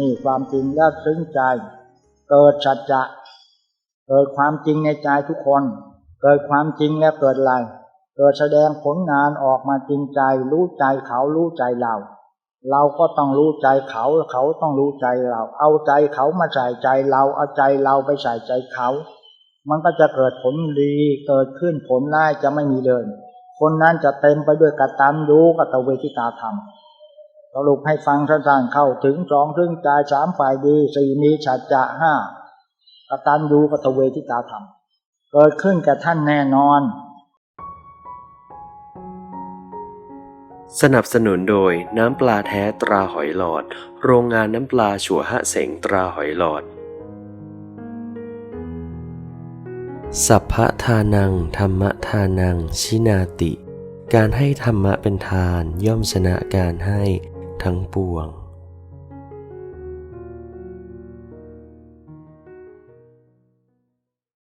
นี่ความจริงแล้วซึ้งใจ เกิดสัจจะ เกิดความจริงในใจทุกคน เกิดความจริงแล้วเกิดอะไร เกิดแสดงผลงานออกมาจริงใจ รู้ใจเขารู้ใจเรา เราก็ต้องรู้ใจเขาเขาต้องรู้ใจเรา เอาใจเขามาใส่ใจเราเอาใจเราไปใส่ใจเขา มันก็จะเกิดผลดีเกิดขึ้นผลร้ายจะไม่มีเลยคนนั้นจะเต็มไปด้วยกตัญญูกตเวทิตาธรรม สรุปให้ฟังสั้นๆเข้าถึงสองถึงใจสามฝ่ายดีสี่มีฉัจจะห้ากตัญญูกตเวทิตาธรรม เกิดขึ้นกับท่านแน่นอน สนับสนุนโดยน้ำปลาแท้ตราหอยหลอด โรงงานน้ำปลาฉัวหะเสงตราหอยหลอด สัพพะทานัง ธรรมทานัง ชินาติ การให้ธรรมะเป็นทานย่อมชนะการให้ ทั้งปวง